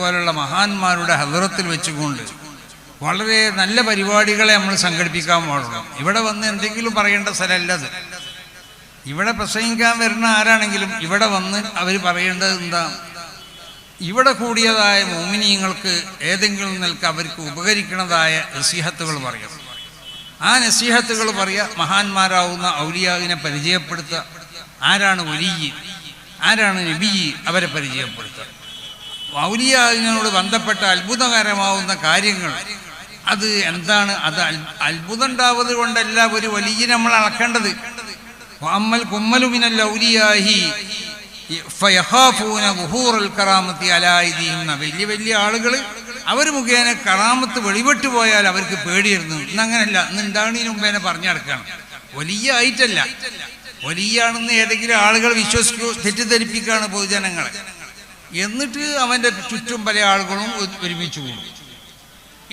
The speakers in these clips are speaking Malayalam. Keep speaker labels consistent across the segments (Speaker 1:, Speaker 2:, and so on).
Speaker 1: പോലുള്ള മഹാന്മാരുടെ ഹദറത്തിൽ വെച്ചുകൊണ്ട് വളരെ നല്ല പരിപാടികളെ നമ്മൾ സംഘടിപ്പിക്കാൻ പാടുള്ളൂ. ഇവിടെ വന്ന് എന്തെങ്കിലും പറയേണ്ട സ്ഥലമല്ലത് ഇവിടെ പ്രസംഗിക്കാൻ വരുന്ന ആരാണെങ്കിലും ഇവിടെ വന്ന് അവർ പറയേണ്ടത് എന്താ? ഇവിടെ കൂടിയതായ മോമിനിയങ്ങൾക്ക് ഏതെങ്കിലും നിൽക്ക് അവർക്ക് ഉപകരിക്കുന്നതായ നസീഹത്തുകൾ പറയാം. ആ നസീഹത്തുകൾ പറയുക മഹാന്മാരാവുന്ന ഔലിയാവിനെ പരിചയപ്പെടുത്തുക. ആരാണ് ഒലിയി ആരാണ് നബിയി? അവരെ പരിചയപ്പെടുത്തുക. ഔലിയാവിനോട് ബന്ധപ്പെട്ട അത്ഭുതകരമാവുന്ന കാര്യങ്ങൾ. അത് എന്താണ്? അത് അത്ഭുതം ഉണ്ടാവുന്നത് കൊണ്ടല്ല ഒരു വലിയ നമ്മൾ അളക്കേണ്ടത്. അമ്മൽ കുമ്മലുമിനൽ ഔലിയാഹി വലിയ വലിയ ആളുകൾ അവർ മുഖേന കറാമത്ത് വെളിപെട്ടു പോയാൽ അവർക്ക് പേടിയിരുന്നു ഇന്നങ്ങനല്ല. ഇന്ന് ഉണ്ടാകുന്നതിന് മുമ്പേനെ പറഞ്ഞു വലിയ ആയിട്ടല്ല. വലിയാണെന്ന് ഏതെങ്കിലും ആളുകൾ വിശ്വസിക്കൂ തെറ്റിദ്ധരിപ്പിക്കുകയാണ് പൊതുജനങ്ങളെ. എന്നിട്ട് അവന്റെ ചുറ്റും പല ആളുകളും ഒരുമിച്ച് കൂടും.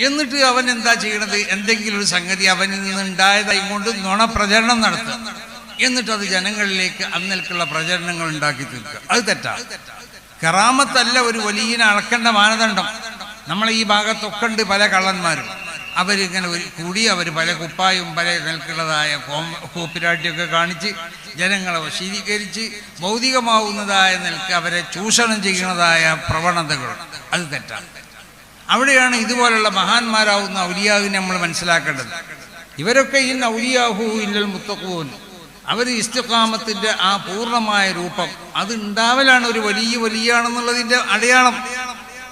Speaker 1: എന്നിട്ട് അവൻ എന്താ ചെയ്യണത്? എന്തെങ്കിലും ഒരു സംഗതി അവനിൽ നിന്ന് ഉണ്ടായതായി കൊണ്ട് നുണ പ്രചരണം നടത്തുക. എന്നിട്ട് അത് ജനങ്ങളിലേക്ക് അന്നൽക്കുള്ള പ്രചരണങ്ങൾ ഉണ്ടാക്കി തീർക്കുക. അത് തെറ്റാണ് കറാമത്തല്ല ഒരു വലിയ അളക്കേണ്ട മാനദണ്ഡം. നമ്മളെ ഈ ഭാഗത്തൊക്കെ ഉണ്ട് പല കള്ളന്മാരും. അവരിങ്ങനെ ഒരു കൂടി അവർ പല കുപ്പായും പല നിൽക്കുള്ളതായ കോപ്പിരാട്ടിയൊക്കെ കാണിച്ച് ജനങ്ങളെ വശീകരിച്ച് ഭൗതികമാവുന്നതായ നിൽക്ക് അവരെ ചൂഷണം ചെയ്യുന്നതായ പ്രവണതകൾ. അത് തെറ്റാണ്. അവിടെയാണ് ഇതുപോലുള്ള മഹാന്മാരാവുന്ന ഔലിയാവിനെ നമ്മൾ മനസ്സിലാക്കേണ്ടത്. ഇവരൊക്കെ ഈ ഔലിയാഹു ഇല്ലൽ മുത്തക്കൂൻ അവർ ഇസ്തിഖാമത്തിന്റെ ആ പൂർണമായ രൂപം. അത് ഉണ്ടാവലാണ് ഒരു വലിയ വലിയാണെന്നുള്ളതിന്റെ അടയാളം.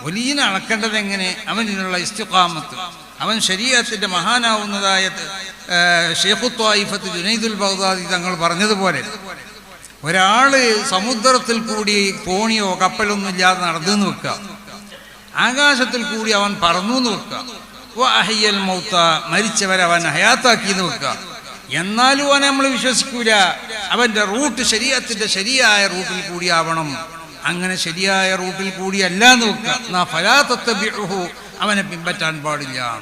Speaker 1: വലിയനെ അളക്കേണ്ടത് എങ്ങനെ അവനിലുള്ള ഇസ്തിഖാമത്ത്. അവൻ ശരീരത്തിന്റെ മഹാനാവുന്നതായ ഷെയ്ഖുത്വായിഫത്ത് ജുനൈദുൽ ബഗ്ദാദി തങ്ങൾ പറഞ്ഞതുപോലെ ഒരാൾ സമുദ്രത്തിൽ കൂടി തോണിയോ കപ്പലൊന്നും ഇല്ലാതെ നടന്നു വെക്കുക. ആകാശത്തിൽ കൂടി അവൻ പറന്നു എന്ന് വെക്കുക വഅഹയ്യൽ മൗത്ത മരിച്ചവരെ അവൻ ഹയാത്താക്കി എന്ന് വെക്കുക. എന്നാലും അവനെ നമ്മൾ വിശ്വസിക്കൂല. അവന്റെ റൂട്ട് ശരീരത്തിന്റെ ശരിയായ റൂട്ടിൽ കൂടി ആവണം. അങ്ങനെ ശരിയായ റൂട്ടിൽ കൂടി അല്ല എന്ന് വെക്കുക എന്നാ ഫലാത്തത്തബിഹു അവനെ പിൻപറ്റാൻ പാടില്ല.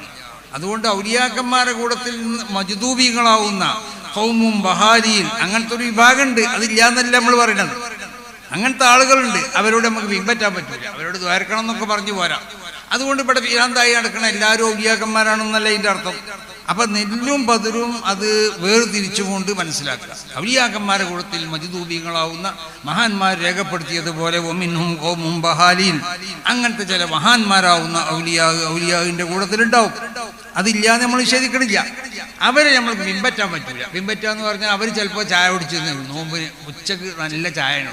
Speaker 1: അതുകൊണ്ട് ഔലിയാക്കന്മാരുടെ കൂടത്തിൽ നിന്ന് മജുദൂബികളാവുന്ന ഹൗമും ബഹാരിയിൽ അങ്ങനത്തെ ഒരു വിഭാഗമുണ്ട്. അതില്ല എന്നല്ല നമ്മൾ പറയുന്നത്. അങ്ങനത്തെ ആളുകളുണ്ട്. അവരോട് നമുക്ക് പിൻപറ്റാൻ പറ്റില്ല അവരോട് ദ്വാരക്കണം എന്നൊക്കെ പറഞ്ഞു പോരാ. അതുകൊണ്ട് ഇവിടെ ഭീരാന്തായി നടക്കണ എല്ലാ രോഗിയാക്കന്മാരാണെന്നല്ല ഇതിന്റെ അർത്ഥം. അപ്പൊ നെല്ലും പതിരും അത് വേർതിരിച്ചുകൊണ്ട് മനസ്സിലാക്കുക. ഔലിയാക്കന്മാരെ കൂടത്തിൽ മജിദൂബികളാവുന്ന മഹാന്മാർ രേഖപ്പെടുത്തിയതുപോലെ ഒമിന്നും കോമും ബഹാലിയിൽ അങ്ങനത്തെ ചില മഹാന്മാരാവുന്ന ഔലിയാ ഔലിയാവിന്റെ കൂട്ടത്തിലുണ്ടാവും. അതില്ലാതെ നമ്മൾ നിഷേധിക്കണില്ല. അവരെ നമ്മൾ പിൻപറ്റാൻ പറ്റില്ല പിൻപറ്റാന്ന് എന്ന് പറഞ്ഞാൽ അവർ ചിലപ്പോൾ ചായ കുടിച്ചു നോമ്പിന് ഉച്ചയ്ക്ക് നല്ല ചായയാണ്.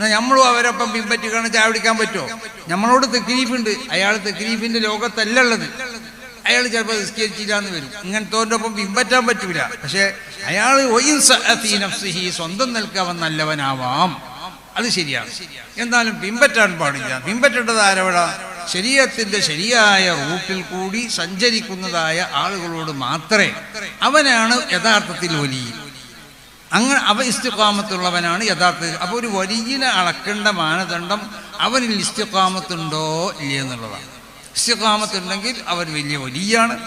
Speaker 1: എന്നാൽ നമ്മളും അവരൊപ്പം പിൻപറ്റുകയാണ് ചായ കുടിക്കാൻ പറ്റുമോ? നമ്മളോട് തെക്കിരീഫുണ്ട് അയാൾ തെക്കിരീഫിന്റെ ലോകത്തല്ല ഉള്ളത്. അയാൾ ചിലപ്പോൾ നിസ്കരിച്ചില്ലാന്ന് വരും. ഇങ്ങനത്തെ ഒപ്പം പിൻപറ്റാൻ പറ്റൂല. പക്ഷെ അയാൾ സ്വന്തം നിൽക്കവൻ നല്ലവനാവാം. അത് ശരിയാണ്. എന്നാലും പിൻപറ്റാൻ പാടില്ല. പിൻപറ്റേണ്ടത് ആരവിടെ? ശരീരത്തിന്റെ ശരിയായ റൂട്ടിൽ കൂടി സഞ്ചരിക്കുന്നതായ ആളുകളോട് മാത്രമേ അവനാണ് യഥാർത്ഥത്തിൽ വലിയ അങ്ങനെ അവ ഇസ്തിഖാമത്തുള്ളവനാണ് യഥാർത്ഥ അപ്പോൾ ഒരു വലിയനെ അളക്കേണ്ട മാനദണ്ഡം അവനിൽ ഇസ്തിഖാമത്തുണ്ടോ ഇല്ലേ എന്നുള്ളതാണ്. ഇസ്തിഖാമത്തുണ്ടെങ്കിൽ അവൻ വലിയ വലിയാണ്.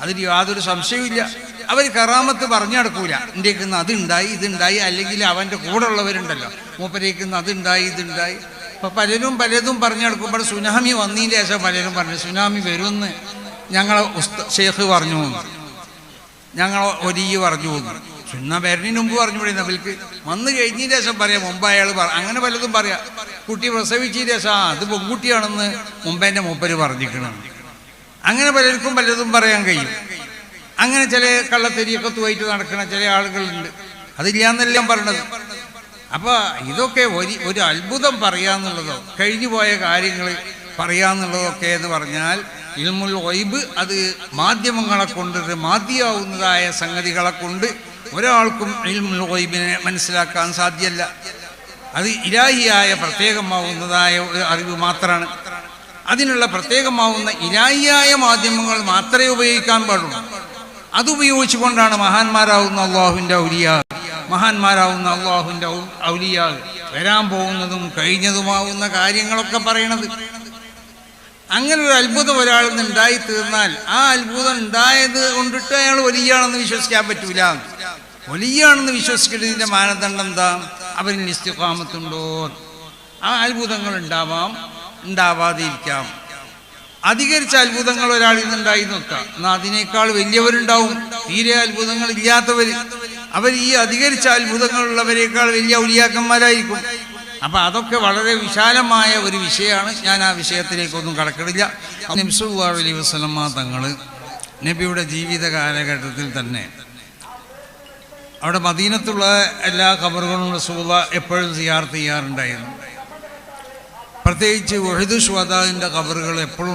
Speaker 1: അതിൽ യാതൊരു സംശയവുമില്ല അവർ കറാമത്ത് പറഞ്ഞു നടക്കൂല. ഇന്ത്യക്കുന്ന അതുണ്ടായി ഇതുണ്ടായി. അല്ലെങ്കിൽ അവന്റെ കൂടെ ഉള്ളവരുണ്ടല്ലോ. മൂപ്പരേക്കുന്ന അതുണ്ടായി ഇതുണ്ടായി. അപ്പോൾ പലരും പലതും പറഞ്ഞു നടക്കുമ്പോൾ സുനാമി വന്നതിന് ശേഷം പലരും പറഞ്ഞു സുനാമി വരുമെന്ന് ഞങ്ങളെ ഷേഖ് പറഞ്ഞു ഞങ്ങളെ ഒലിയ പറഞ്ഞു പോകുന്നു ചുന്ന വരണിന് മുമ്പ് പറഞ്ഞു വിടുന്ന വിൽക്ക്. വന്നു കഴിഞ്ഞതിന് ശേഷം പറയാം മുമ്പ് അയാൾ പറ അങ്ങനെ പലതും പറയാം. കുട്ടി പ്രസവിച്ചതിന് ശേഷം ആ അത് പെൺകുട്ടിയാണെന്ന് മുമ്പ് എന്റെ മൂപ്പര് പറഞ്ഞിരിക്കണം. അങ്ങനെ പലർക്കും പലതും പറയാൻ കഴിയും. അങ്ങനെ ചില കള്ളത്തെരിയൊക്കെ തുവായിട്ട് നടക്കുന്ന ചില ആളുകളുണ്ട്. അതില്ലാന്നെല്ലാം പറയണത് പറഞ്ഞത്. അപ്പൊ ഇതൊക്കെ ഒരു ഒരു അത്ഭുതം പറയാന്നുള്ളതോ കഴിഞ്ഞു പോയ കാര്യങ്ങൾ പറയാന്നുള്ളതൊക്കെ എന്ന് പറഞ്ഞാൽ ഇൽമുൽ ഒയ്ബ് അത് മാധ്യമങ്ങളെ കൊണ്ട് മാധ്യമാവുന്നതായ സംഗതികളെ കൊണ്ട് ഒരാൾക്കും ഇൽമുൽ ഒയ്ബിനെ മനസ്സിലാക്കാൻ സാധ്യല്ല. അത് ഇരാഹിയായ പ്രത്യേകമാവുന്നതായ ഒരു അറിവ് മാത്രമാണ് അതിനുള്ള പ്രത്യേകമാവുന്ന ഇരാഹിയായ മാധ്യമങ്ങൾ മാത്രമേ ഉപയോഗിക്കാൻ പാടുള്ളൂ. അതുപയോഗിച്ചുകൊണ്ടാണ് മഹാന്മാരാവുന്ന അള്ളാഹുവിന്റെ ഔലിയാ മഹാന്മാരാവുന്ന അള്ളാഹുവിന്റെ ഔലിയാ വരാൻ പോകുന്നതും കഴിഞ്ഞതുമാവുന്ന കാര്യങ്ങളൊക്കെ പറയണത്. അങ്ങനെ ഒരു അത്ഭുതം ഒരാളിൽ നിന്ന് ഉണ്ടായി തീർന്നാൽ ആ അത്ഭുതം ഉണ്ടായത് കൊണ്ടിട്ട് അയാൾ വലിയാണെന്ന് വിശ്വസിക്കാൻ പറ്റൂല. വലിയാണെന്ന് വിശ്വസിക്കുന്നതിന്റെ മാനദണ്ഡം എന്താ? അവരിൽ ഇസ്തിഖാമത്തുണ്ടോ? ആ അത്ഭുതങ്ങൾ ഉണ്ടാവാം ഉണ്ടാവാതിരിക്കാം. അധികരിച്ച അത്ഭുതങ്ങൾ ഒരാളിൽ നിന്നുണ്ടായി നോക്കാം. എന്നാൽ അതിനേക്കാൾ വലിയവരുണ്ടാവും. തീരെ അത്ഭുതങ്ങൾ ഇല്ലാത്തവർ അവർ ഈ അധികരിച്ച അത്ഭുതങ്ങളുള്ളവരെക്കാൾ വലിയ ഔലിയാക്കന്മാരായിരിക്കും. അപ്പം അതൊക്കെ വളരെ വിശാലമായ ഒരു വിഷയമാണ്. ഞാൻ ആ വിഷയത്തിലേക്കൊന്നും കടക്കണില്ല. നിംസുല്ലാ അലി വസ്ലമ്മ തങ്ങൾ നബിയുടെ ജീവിത കാലഘട്ടത്തിൽ തന്നെ അവിടെ മദീനത്തുള്ള എല്ലാ ഖബറുകളും റസൂല എപ്പോഴും സിയാർത്ത് ചെയ്യാറുണ്ടായിരുന്നു. പ്രത്യേകിച്ച് ഒഴുതു ഷ്വദാവിന്റെ ഖബറുകൾ എപ്പോഴും